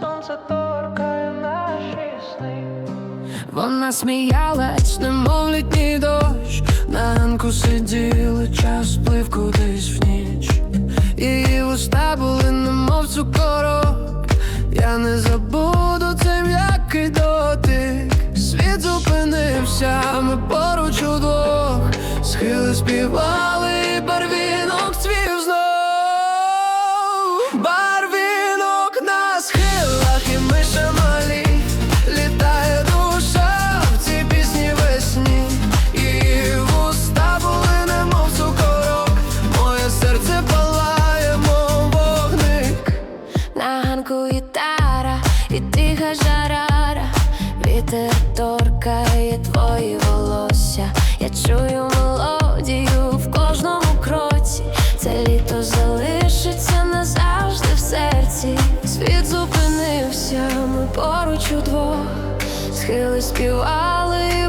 сонце торкає наші сни. Вона сміялась, немов літній дощ, на ранку сиділи, час плив кудись в ніч. Її вуста були, немов цукорок. Я не забуду це м'який дотик. Світ зупинився, ми поруч удвох, схили співали, барвінок цвів знов. Тиха жарара, вітер торкає твої волосся. Я чую мелодію в кожному кроці. Це літо залишиться назавжди в серці. Світ зупинився, ми поруч удвох. Схили співали,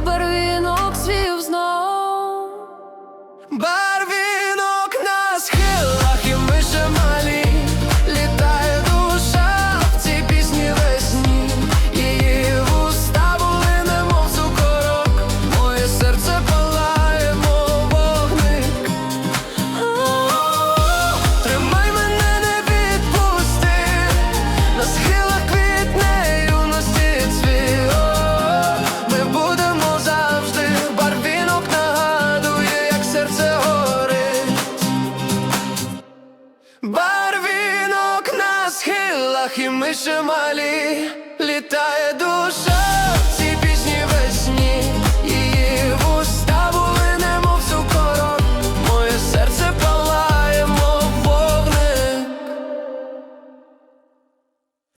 Барвінок на схилах, і ми ще малі. Літає душа.